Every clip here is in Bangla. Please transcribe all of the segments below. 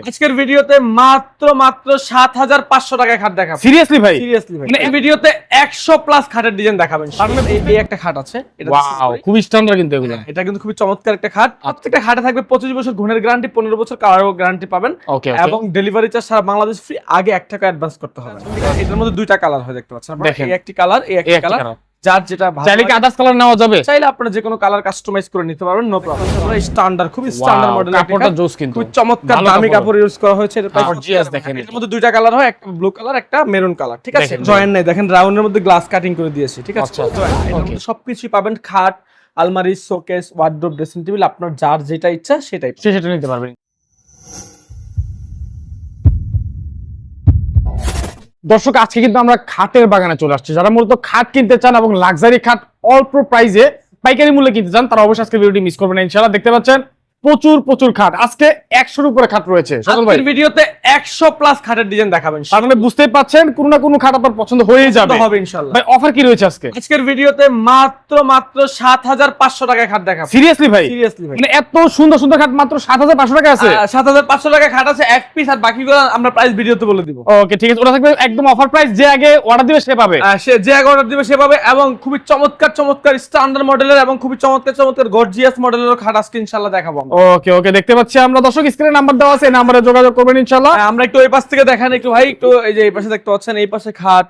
আজকের ভিডিওতে মাত্র মাত্র সাত হাজার পাঁচশো টাকায় খাট দেখাবো। সিরিয়াসলি ভাই? সিরিয়াসলি মানে এই ভিডিওতে একশো প্লাস খাটের ডিজাইন দেখাবেন সামনে এই- একটা খাট আছে। এটা খুব স্ট্যান্ডার্ড কিন্তু এগুলো। এটা কিন্তু খুবই চমৎকার একটা খাট। প্রত্যেকটা খাটে থাকবে পঁচিশ বছর ঘুণের গ্যারান্টি পনেরো বছর কালারও গ্যারান্টি পাবেন। এবং ডেলিভারি চার্জ সারা বাংলাদেশ ফ্রি আগে এক টাকা অ্যাডভান্স করতে হবে। এটার মধ্যে দুইটা কালার হয় দেখতে পাচ্ছেন এই একটি কালার এই একটি কালার যার যেটা ভালো চাইলে কি আদার্স কালার নেওয়া যাবে? চাইলে আপনারা যে কোনো কালার কাস্টমাইজ করে নিতে পারবেন নো প্রবলেম স্ট্যান্ডার্ড খুবই স্ট্যান্ডার্ড মডেল কাপড়টা জোস কিন্তু। খুব চমৎকার দামি কাপড়। ইউজ করা হয়েছে এটা Gorgeous দেখেন এটার মধ্যে দুইটা কালার হয় একটা ব্লু কালার একটা মেরুন কালার ঠিক আছে? জয়েন্ট নাই দেখেন রাউন্ডের মধ্যে গ্লাস কাটিং করে দিয়েছি ঠিক আছে? আচ্ছা, আচ্ছা, সবকিছুই পাবেন খাট আলমারি শোকেস ওয়ার্ড্রোব ড্রেসিং টেবিল আপনার যার যেটা ইচ্ছা সেটাই সেটা নিতে পারবেন। দর্শক, আজকে কিন্তু আমরা খাটের বাগানে চলে আসছি। যারা মূলত খাট কিনতে চান এবং লাক্সারি খাট অল্প প্রাইসে পাইকারি মূল্যে কিনতে চান, তারা অবশ্যই আজকে ভিডিওটি মিস করবেন ইনশাআল্লাহ দেখতে পাচ্ছেন প্রচুর প্রচুর খাট। আজকে একশোর উপরে খাট রয়েছে। ভিডিওতে 100 প্লাস খাটের ডিজাইন দেখাবেন। তার মানে বুঝতেই পাচ্ছেন কোনো না কোনো খাট আপনার পছন্দ হয়ে যাবে। হবে ইনশাআল্লাহ। ভাই অফার কি রয়েছে আজকে? আজকের ভিডিওতে মাত্র মাত্র 7500 টাকায় খাট দেখাবো। সিরিয়াসলি ভাই? সিরিয়াসলি ভাই। মানে এত সুন্দর সুন্দর খাট মাত্র সাত হাজার পাঁচশো টাকা আছে? সাত হাজার পাঁচশো টাকা খাট আছে এক পিস আর বাকিগুলো আমরা প্রাইস ভিডিওতে বলে দিব। ওকে ঠিক আছে। ওটা থাকবে একদম অফার প্রাইস যে আগে অর্ডার দিবে সে পাবে। সে যে আগে অর্ডার দিবে সে পাবে এবং খুবই চমৎকার চমৎকার স্ট্যান্ডার্ড মডেলের এবং খুবই চমৎকার চমৎকার গর্জিয়াস মডেলের খাট আজকে ইনশাআল্লাহ দেখাবো। ওকে ওকে দেখতে পাচ্ছি আমরা। দর্শক স্ক্রিনে নাম্বার দেওয়া আছে নাম্বারে যোগাযোগ করবেন ইনশাআল্লাহ। আমরা একটু এই পাশ থেকে দেখান একটু ভাই একটু এই যে এই পাশে দেখতে পাচ্ছেন এই পাশে খাট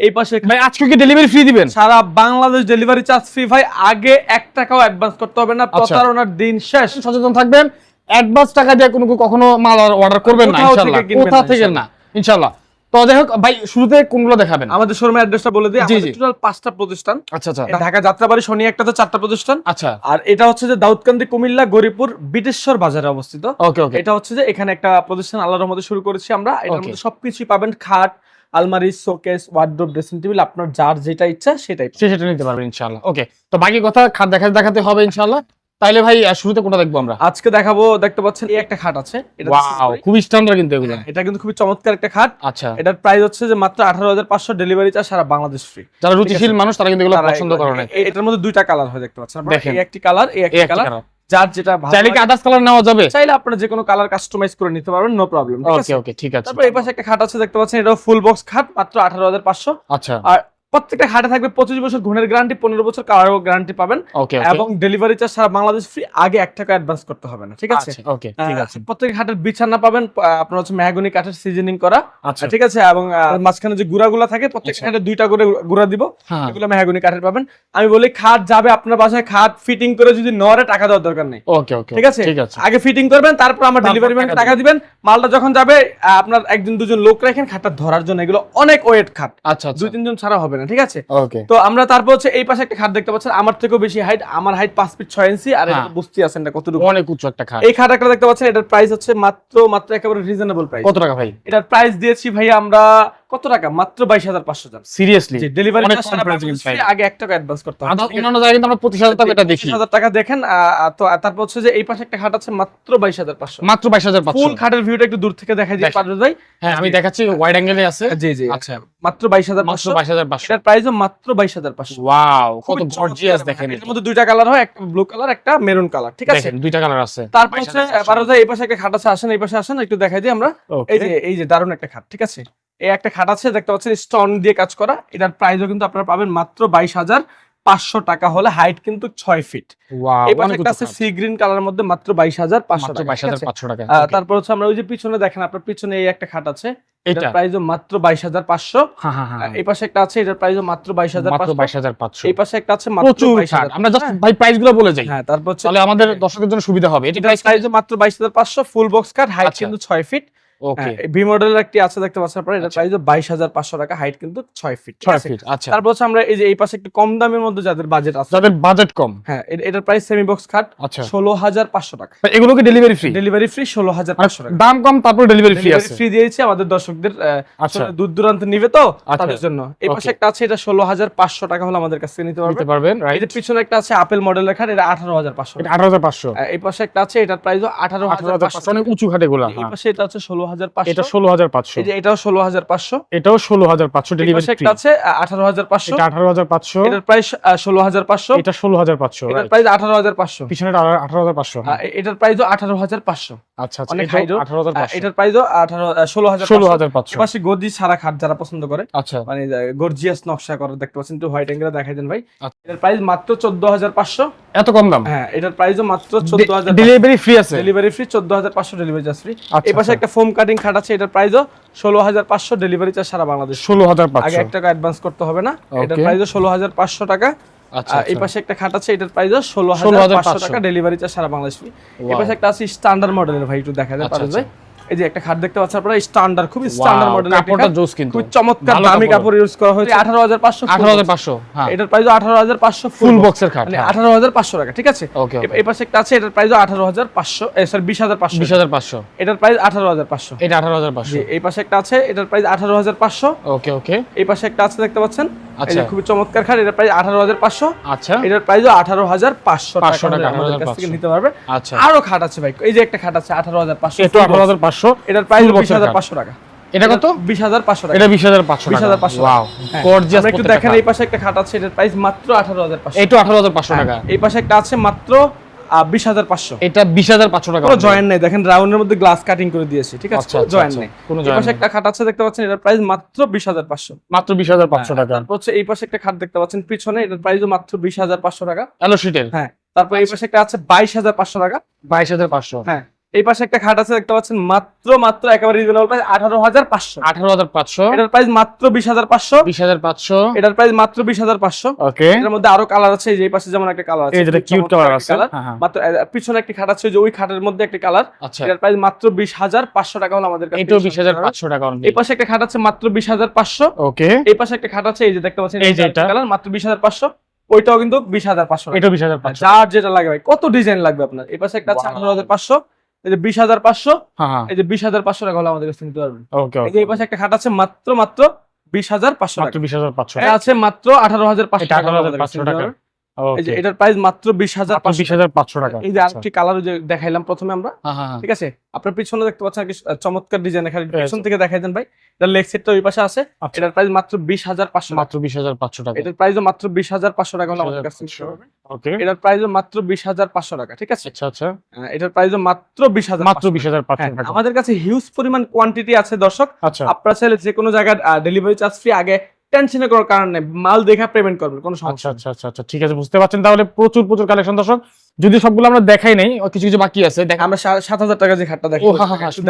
এই পাশে ভাই আজকে কি ডেলিভারি ফ্রি দিবেন? সারা বাংলাদেশ ডেলিভারি চার্জ ফ্রি ভাই আগে এক টাকাও অ্যাডভান্স করতে হবে না আচ্ছা। প্রতারণার দিন শেষ। সচেতন থাকবেন অ্যাডভান্স টাকা দিয়ে কোনো কখনো মাল অর্ডার করবেন না ইনশাআল্লাহ। কোথা থেকে না ইনশাআল্লাহ। তো যাই হোক ভাই শুরুতে কোনগুলো দেখাবেন? আমাদের শোরুমের অ্যাড্রেসটা বলে দিই। আমাদের টোটাল পাঁচটা প্রতিষ্ঠান। আচ্ছা আচ্ছা। ঢাকা যাত্রাবাড়ি শনি একটাতে চারটা প্রতিষ্ঠান। আচ্ছা। আর এটা হচ্ছে যে দাউদকান্দি কুমিল্লা গরিপুর বাজারে অবস্থিত। ওকে ওকে এটা হচ্ছে যে এখানে একটা প্রতিষ্ঠান আল্লাহর রহমতে শুরু করেছি আমরা। এটার মধ্যে সবকিছুই পাবেন খাট আলমারি শোকেস ওয়ার্ড্রোব ড্রেসিং টেবিল আপনার যার যেটা ইচ্ছা সেটাই সেটা নিতে পারবেন ইনশাআল্লাহ। ওকে তো বাকি কথা খাট দেখাতে দেখাতে হবে ইনশাআল্লাহ। তাইলে ভাই শুরুতে কোনটা দেখব আমরা? আজকে দেখাবো দেখতে পাচ্ছেন এই একটা খাট আছে। এটা খুব স্ট্যান্ডার্ড কিন্তু এগুলো। এটা কিন্তু খুবই চমৎকার একটা খাট। আচ্ছা। এটার প্রাইস হচ্ছে যে মাত্র আঠারো হাজার পাঁচশো ডেলিভারি চার্জ সারা বাংলাদেশ ফ্রি যারা রুচিশীল মানুষ তারা কিন্তু এগুলো পছন্দ করে না। এটার মধ্যে দুইটা কালার হয় দেখতে পাচ্ছেন আপনারা। এই একটি কালার এই একটি কালার। যার যেটা ভালো চাইলে কি আদার্স কালার নেওয়া যাবে? চাইলে আপনারা যে কোনো কালার কাস্টমাইজ করে নিতে পারবেন নো প্রবলেম ওকে ওকে ঠিক আছে। তারপর এই পাশে একটা খাট আছে দেখতে পাচ্ছেন এটা ফুল বক্স খাট মাত্র আঠারো হাজার পাঁচশো। আচ্ছা। আর প্রত্যেকটা খাটে থাকবে পঁচিশ বছর ঘুণের গ্যারান্টি পনেরো বছর কালারও গ্যারান্টি পাবেন। এবং ডেলিভারি চার্জ সারা বাংলাদেশ ফ্রি আগে এক টাকা অ্যাডভান্স করতে হবে না ঠিক আছে? ওকে আচ্ছা, ঠিক আছে। প্রত্যেক খাটের বিছানা পাবেন আপনার হচ্ছে মেহাগনি কাঠের সিজনিং করা আচ্ছা। ঠিক আছে? এবং মাঝখানে যে গুড়াগুলো থাকে প্রত্যেক আচ্ছা। খাটে দুইটা করে গুড়া দিব হ্যাঁ। এগুলো মেহাগনি কাঠের পাবেন। আমি বলি খাট যাবে আপনার বাসায় খাট ফিটিং করে যদি নরে টাকা দেওয়ার দরকার নেই। ঠিক আছে? আগে ফিটিং করবেন তারপর আমার ডেলিভারি ম্যান টাকা দিবেন। মালটা যখন যাবে আপনার একজন দুজন লোক রাখেন খাটটা ধরার জন্য এগুলো অনেক ওয়েট খাট। আচ্ছা দুই তিনজন ছাড়া হবে না ঠিক আছে? তো আমরা তারপর হচ্ছে এই পাশে একটা খাট দেখতে পাচ্ছেন আমার থেকেও বেশি হাইট আমার হাইট পাঁচ ফিট ছয় ইঞ্চি আর এটা হ্যাঁ। বুঝতে আছেন না কতটুকু? অনেক উঁচু একটা খাট। এই খাট একটা দেখতে পাচ্ছেন এটার প্রাইস হচ্ছে মাত্র মাত্র একেবারে রিজনেবল প্রাইস কত টাকা ভাই? এটার প্রাইস দিয়েছি ভাই আমরা কত টাকা? মাত্র বাইশ হাজার পাঁচশো টাকা সিরিয়াসলি ডেলিভারি। আগে এক টাকা অ্যাডভান্স করতে হবে অন্যান্য জায়গায় কিন্তু আমরা পঁচিশ হাজার টাকা এটা দেখি। হাজার টাকা দেখেন তো তারপর হচ্ছে যে এই পাশে একটা খাট আছে মাত্র বাইশ হাজার পাঁচশো। মাত্র বাইশ হাজার ফুল খাটের ভিউটা একটু দূর থেকে দেখা। যায়। পারবে ভাই। হ্যাঁ আমি দেখাচ্ছি ওয়াইড অ্যাঙ্গেলে আছে। জি জি আচ্ছা। মাত্র বাইশ হাজার মাত্র পাঁচশো বাইশ হাজার পাঁচশো। এটার প্রাইসও মাত্র বাইশ হাজার পাঁচশো। ওয়াও কত গর্জিয়াস দেখেন এটার মধ্যে দুইটা কালার হয় একটা ব্লু কালার একটা মেরুন কালার ঠিক আছে? দুইটা কালার আছে। তারপর 22,500 হচ্ছে বারো এই পাশে একটা খাট আছে আসেন এই পাশে আসেন একটু দেখাই দিই আমরা। এই যে এই যে দারুণ একটা খাট ঠিক আছে? এই একটা খাট আছে দেখতে পাচ্ছেন স্টোন দিয়ে কাজ করা। এটার প্রাইসও কিন্তু আপনারা পাবেন মাত্র বাইশ হাজার পাঁচশো টাকা হলে হাইট কিন্তু ছয় ফিট সি গ্রিন কালার মধ্যে মাত্র বাইশ হাজার পাঁচশো টাকা. তারপর হচ্ছে আমরা ওই যে পিছনে দেখেন আপনার পিছনে এই একটা খাট আছে এটা? এটার প্রাইসও মাত্র বাইশ হাজার পাঁচশো। হ্যাঁ হ্যাঁ হ্যাঁ। এই পাশে একটা আছে এটার প্রাইসও মাত্র বাইশ হাজার বাইশ হাজার পাঁচশো। এই পাশে একটা আছে মাত্র প্রচুর বাইশ খাট হাজার আমরা জাস্ট ভাই প্রাইসগুলো বলে যাই। হ্যাঁ তারপর তাহলে আমাদের দর্শকের জন্য সুবিধা হবে। এটি প্রাইসও মাত্র বাইশ হাজার পাঁচশো ফুল বক্স হাইট। কিন্তু ছয় ফিট ওকে ভি মডেলের একটি আছে দেখতে পাচ্ছেন আপনারা এটা। প্রাইস বাইশ হাজার পাঁচশো টাকা হাইট কিন্তু ছয় ফিট ছয় ফিট আচ্ছা। তারপর হচ্ছে আমরা এই যে এই পাশে একটু কম দামের মধ্যে যাদের বাজেট আছে। যাদের বাজেট কম। হ্যাঁ এটার প্রাইস সেমি বক্স খাট ষোলো হাজার পাঁচশো টাকা। এগুলো কি ডেলিভারি ফ্রি ডেলিভারি ফ্রি ষোলো হাজার পাঁচশো টাকা। দাম কম তারপর ডেলিভারি ফ্রি আছে। ফ্রি দিয়েছি আমাদের দর্শকদের আচ্ছা। দূর দূরান্ত নিবে তো আচ্ছা। তাদের জন্য। এই পাশে একটা আছে এটা ষোলো হাজার পাঁচশো টাকা হলে আমাদের কাছ নিতে পারবে নিতে পারবেন রাইট যে পিছনে একটা আছে আপেল মডেলের খাট এটা আঠারো হাজার পাঁচশো এটা আঠারো হাজার পাঁচশো। এই পাশে একটা আছে এটার প্রাইস আঠারো হাজার অনেক উঁচু খাটে গুলো এই পাশে এটা হচ্ছে ষোলো হাজার এটা পাঁচশো ষোলো হাজার পাঁচশো এটাও ষোলো হাজার পাঁচশো এটাও ষোলো হাজার পাঁচশো ডেলিভারি একটা আছে আঠারো হাজার পাঁচশো আঠারো হাজার পাঁচশো এটার প্রাইস ষোলো হাজার পাঁচশো এটা ষোলো হাজার পাঁচশো এটার প্রাইস আঠারো হাজার পাঁচশো পিছনে আঠারো হাজার পাঁচশো এটার প্রাইসও আঠারো হাজার পাঁচশো আচ্ছা আচ্ছা অনেক এটার প্রাইসও আঠারো ষোলো হাজার ষোলো হাজার পাঁচশো পাশে গদি সারা খাট যারা পছন্দ করে আচ্ছা মানে গর্জিয়াস নকশা করে দেখতে পাচ্ছেন একটু হোয়াইট অ্যাঙ্গেল দেখাই দেন ভাই আচ্ছা। এটার প্রাইস মাত্র চোদ্দ হাজার পাঁচশো এত কম দাম? হ্যাঁ এটার প্রাইসও মাত্র চোদ্দ হাজার ডেলিভারি ফ্রি আছে? ডেলিভারি ফ্রি চোদ্দ হাজার পাঁচশো ডেলিভারি চার্জ ফ্রি আচ্ছা, এই পাশে আচ্ছা। একটা ফোম কাটিং খাট আছে এটার প্রাইসও ষোলো হাজার পাঁচশো ডেলিভারি চার্জ সারা বাংলাদেশ। ষোলো হাজার আগে পাঁচশো এক টাকা অ্যাডভান্স করতে হবে না। এটার. প্রাইসও ষোলো হাজার পাঁচশো টাকা। আচ্ছা এই পাশে একটা খাট আছে এটার প্রাইসও ষোলো হাজার 16,500 পাঁচশো টাকা ডেলিভারি চার্জ সারা বাংলাদেশ free। এই পাশে একটা আছে স্ট্যান্ডার্ড মডেলের ভাই একটু দেখা যায় আচ্ছা, ভাই? এই যে একটা খাট দেখতে পাচ্ছেন আপনারা স্ট্যান্ডার্ড খুবই স্ট্যান্ডার্ড একটা কাপড়টা জোস কিন্তু খুব চমৎকার দামি কাপড়। ইউজ করা হয়েছে আঠারো হাজার পাঁচশো আঠারো হাজার পাঁচশো হ্যাঁ এটার প্রাইস আঠারো হাজার পাঁচশো ফুল বক্সের খাট মানে আঠারো হাজার পাঁচশো টাকা ঠিক আছে এই পাশে একটা আছে এটার প্রাইস আঠারো হাজার পাঁচশো সরি বিশ হাজার পাঁচশো বিশ হাজার পাঁচশো এটার প্রাইস আঠারো হাজার পাঁচশো এটা আঠারো হাজার পাঁচশো জি এই পাশে একটা আছে এটার প্রাইস আঠারো হাজার পাঁচশো ওকে ওকে এই পাশে একটা আছে দেখতে পাচ্ছেন আচ্ছা। খুবই চমৎকার খাট এটার প্রাইস আঠারো হাজার পাঁচশো আচ্ছা এটার প্রাইসও আঠারো হাজার পাঁচশো 500 টাকা, আমাদের কাছ থেকে নিতে পারবে আচ্ছা আরও খাট আছে ভাই এই যে একটা খাট আছে আঠারো হাজার পাঁচশো এটা আঠারো হাজার পাঁচশো এটার প্রাইস বিশ হাজার পাঁচশো টাকা। এটা কত? বিশ হাজার পাঁচশো টাকা। এটা বিশ হাজার পাঁচশো 20,500 ওয়াও হ্যাঁ। গর্জিয়াস একটু দেখেন এই পাশে একটা খাট আছে এটার প্রাইস মাত্র আঠারো হাজার পাঁচশো। এটা আঠারো হাজার পাঁচশো টাকা। এই পাশে একটা আছে মাত্র বিশ হাজার পাঁচশো। এটা বিশ হাজার পাঁচশো টাকা কোনো জয়েন্ট নেই। দেখেন রাউন্ডের মধ্যে গ্লাস কাটিং করে দিয়েছি ঠিক আছে? আচ্ছা, কোনো আচ্ছা, জয়েন্ট আচ্ছা। নেই। কোনো এই পাশে একটা খাট আছে দেখতে পাচ্ছেন? এটার প্রাইস মাত্র বিশ হাজার পাঁচশো। মাত্র বিশ হাজার পাঁচশো টাকা। তারপর হচ্ছে এই পাশে একটা খাট দেখতে পাচ্ছেন পিছনে এটার প্রাইসও মাত্র বিশ হাজার পাঁচশো টাকা। সিটের হ্যাঁ তারপর এই পাশে একটা আছে বাইশ হাজার পাঁচশো টাকা। বাইশ হাজার পাঁচশো। হ্যাঁ। এই পাশে একটা খাট আছে দেখতে পাচ্ছেন মাত্র মাত্র একেবারে রিজনেবল প্রাইস আঠারো হাজার পাঁচশো। আঠারো হাজার পাঁচশো। এটার প্রাইস মাত্র বিশ হাজার পাঁচশো। বিশ হাজার পাঁচশো। এটার প্রাইস মাত্র বিশ হাজার পাঁচশো। ওকে এটার মধ্যে আরও কালার আছে এই যে পাশে যেমন একটা কালার আছে এই যেটা কিউট কালার আছে। হ্যাঁ, হ্যাঁ। মাত্র পিছনে একটা খাট আছে যে ওই খাটের মধ্যে একটা কালার আচ্ছা। এটার প্রাইস মাত্র বিশ হাজার পাঁচশো টাকা হলো আমাদের কাছে। এটাও বিশ হাজার পাঁচশো টাকা এই পাশে একটা খাট আছে মাত্র বিশ হাজার পাঁচশো। ওকে এই পাশে একটা খাট আছে এই যে দেখতে পাচ্ছেন এই যে এটা। কালার মাত্র বিশ হাজার পাঁচশো। ওইটাও কিন্তু বিশ হাজার পাঁচশো এটাও বিশ হাজার যার যেটা লাগবে কত ডিজাইন লাগবে আপনার? এই পাশে একটা আছে. আঠারো হাজার পাঁচশো। এই যে বিশ হাজার পাঁচশো হ্যাঁ হ্যাঁ। এই যে বিশ হাজার পাঁচশো টাকা হলে আমাদের কাছে নিতে পারবেন। এই যে এই পাশে একটা খাট আছে মাত্র মাত্র বিশ হাজার পাঁচশো মাত্র বিশ হাজার পাঁচশো। আছে মাত্র আঠারো হাজার পাঁচশো টাকা হলে 18,500 আমাদের কাছে নিতে টাকা। পারবেন। এই যে ওকে এটার প্রাইস মাত্র বিশ হাজার বিশ হাজার পাঁচশো টাকা। এই যে আচ্ছা। আরেকটি কালার যে দেখাইলাম প্রথমে আমরা। হ্যাঁ হ্যাঁ হ্যাঁ। ঠিক আছে? আপনার পিছনে দেখতে পাচ্ছেন চমৎকার ডিজাইন এখানে পিছন থেকে দেখাই দেন ভাই। এটা লেগ সেটটা ওই পাশে আছে। আচ্ছা। এটার প্রাইস মাত্র বিশ হাজার পাঁচশো মাত্র বিশ হাজার পাঁচশো টাকা। এটার প্রাইসও মাত্র বিশ হাজার পাঁচশো টাকা হলে আমাদের কাছে নিতে 20,500 পারবেন। ওকে এটার প্রাইসও মাত্র বিশ হাজার পাঁচশো টাকা ঠিক আছে? আচ্ছা আচ্ছা। আহ, এটার প্রাইসও মাত্র বিশ হাজার মাত্র বিশ হাজার পাঁচশো টাকা। আমাদের কাছে হিউজ পরিমাণ কোয়ান্টিটি আছে দর্শক। আচ্ছা। আপনারা চাইলে যে কোনো জায়গায় ডেলিভারি চার্জ ফ্রি আগে টেনশনে করার কারণ নেই মাল দেখা পেমেন্ট করবেন কোনো আচ্ছা সমস্যা আচ্ছা আচ্ছা আচ্ছা ঠিক আছে বুঝতে পারছেন। তাহলে প্রচুর প্রচুর কালেকশন দর্শক যদি সবগুলো আমরা দেখাই নাই কিছু কিছু বাকি আছে দেখ আমরা সাত হাজার টাকা যে খাটটা দেখো।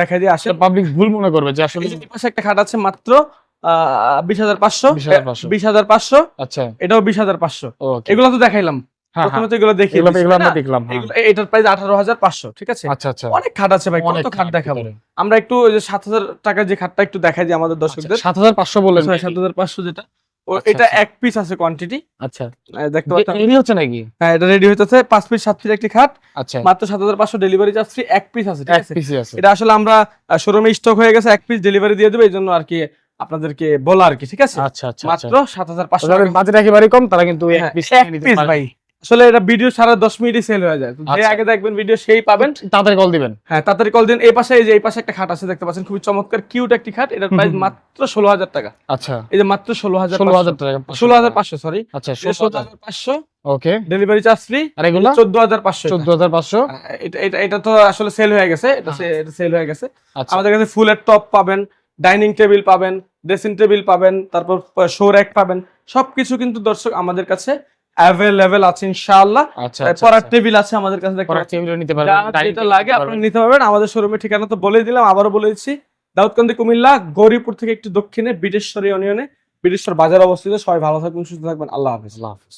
দেখাই দিয়ে আসলে পাবলিক ভুল মনে করবে যে আসলে এই পাশে একটা খাট আছে মাত্র বিশ হাজার পাঁচশো। 20,500 বিশ হাজার পাঁচশো আচ্ছা। এটাও বিশ হাজার পাঁচশো। এগুলো তো দেখাইলাম। প্রথমে হ্যাঁ। তো এগুলো দেখি এগুলো এগুলো আমরা দেখলাম হ্যাঁ। এটার প্রাইস আঠারো হাজার পাঁচশো ঠিক আছে? আচ্ছা আচ্ছা। অনেক খাট আছে ভাই কত খাট দেখাবো? আমরা একটু ওই যে সাত হাজার টাকার যে খাটটা একটু দেখাই দিই আমাদের দর্শকদের। যেটা। ও আচ্ছা, এটা আচ্ছা। এক পিস আছে কোয়ান্টিটি আচ্ছা। দেখতে পাচ্ছেন? রেডি হচ্ছে নাকি? হ্যাঁ এটা রেডি হইতেছে। পাঁচ পিস সাত পিস একটি খাট। আচ্ছা। মাত্র সাত হাজার পাঁচশো ডেলিভারি চার্জ ফ্রি এক পিস আছে ঠিক এক আছে? আছে। এটা আসলে আমরা শোরুমে স্টক হয়ে গেছে এক পিস ডেলিভারি দিয়ে দেবো এই জন্য আর কি আপনাদেরকে বলা আর কি ঠিক আছে? আচ্ছা আচ্ছা মাত্র সাত হাজার পাঁচশো যাদের বাজেট একেবারে কম তারা কিন্তু এক হ্যাঁ, পিস এক পিস ভাই। আসলে এটা ভিডিও সারা দশ মিনিটই সেল হয়ে যায়। যে আচ্ছা। আগে দেখবেন ভিডিও সেই পাবেন। তাড়াতাড়ি কল দিবেন। হ্যাঁ তাড়াতাড়ি কল দিন। এই পাশে এই যে এই পাশে একটা খাট আছে দেখতে পাচ্ছেন খুবই চমৎকার কিউট একটি খাট। এটার প্রাইস। মাত্র ষোলো হাজার টাকা। আচ্ছা। এই যে মাত্র ষোলো হাজার ষোলো হাজার টাকা ষোলো হাজার পাঁচশো সরি আচ্ছা ষোলো হাজার পাঁচশো। ওকে। ডেলিভারি চার্জ ফ্রি আর এগুলো? চোদ্দ হাজার পাঁচশো চোদ্দ হাজার পাঁচশো? এটা এটা এটা তো আসলে সেল হয়ে গেছে। এটা সেল হয়ে গেছে। আচ্ছা। আমাদের কাছে ফুলের টপ পাবেন ডাইনিং টেবিল পাবেন ড্রেসিং টেবিল পাবেন তারপর শো র্যাক পাবেন। সবকিছু কিন্তু দর্শক আমাদের কাছে অ্যাভেলেবেল আছে ইনশাআল্লাহ। আচ্ছা পড়ার টেবিল আছে আমাদের কাছে পরার। টেবিলও নিতে পারবেন। যেটা লাগে আপনি নিতে পারবেন। আমাদের শোরুমের ঠিকানা তো বলে দিলাম আবারও বলে দিচ্ছি। দাউদকান্দি কুমিল্লা গৌরীপুর থেকে একটু দক্ষিণে বিটেশ্বরী ইউনিয়নে বিটেশ্বর বাজার অবস্থিত। সবাই ভালো থাকবেন সুস্থ থাকবেন। আল্লাহ হাফিজ। আল্লাহ হাফেজ।